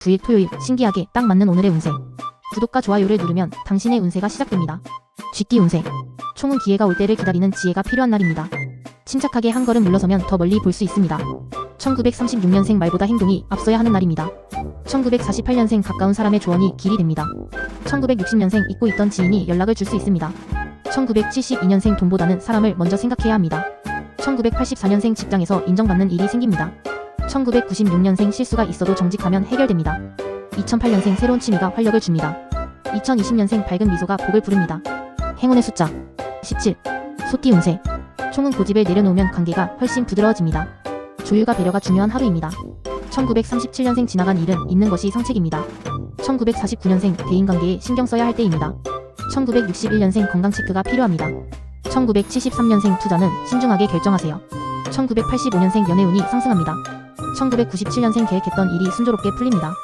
9일 토요일 신기하게 딱 맞는 오늘의 운세. 구독과 좋아요를 누르면 당신의 운세가 시작됩니다. 쥐띠 운세. 총은 기회가 올 때를 기다리는 지혜가 필요한 날입니다. 침착하게 한 걸음 물러서면 더 멀리 볼 수 있습니다. 1936년생 말보다 행동이 앞서야 하는 날입니다. 1948년생 가까운 사람의 조언이 길이 됩니다. 1960년생 잊고 있던 지인이 연락을 줄 수 있습니다. 1972년생 돈보다는 사람을 먼저 생각해야 합니다. 1984년생 직장에서 인정받는 일이 생깁니다. 1996년생 실수가 있어도 정직하면 해결됩니다. 2008년생 새로운 취미가 활력을 줍니다. 2020년생 밝은 미소가 복을 부릅니다. 행운의 숫자 17. 소띠 운세. 총은 고집을 내려놓으면 관계가 훨씬 부드러워집니다. 조율과 배려가 중요한 하루입니다. 1937년생 지나간 일은 잊는 것이 상책입니다. 1949년생 대인관계에 신경 써야 할 때입니다. 1961년생 건강 체크가 필요합니다. 1973년생 투자는 신중하게 결정하세요. 1985년생 연애운이 상승합니다. 1997년생 계획했던 일이 순조롭게 풀립니다.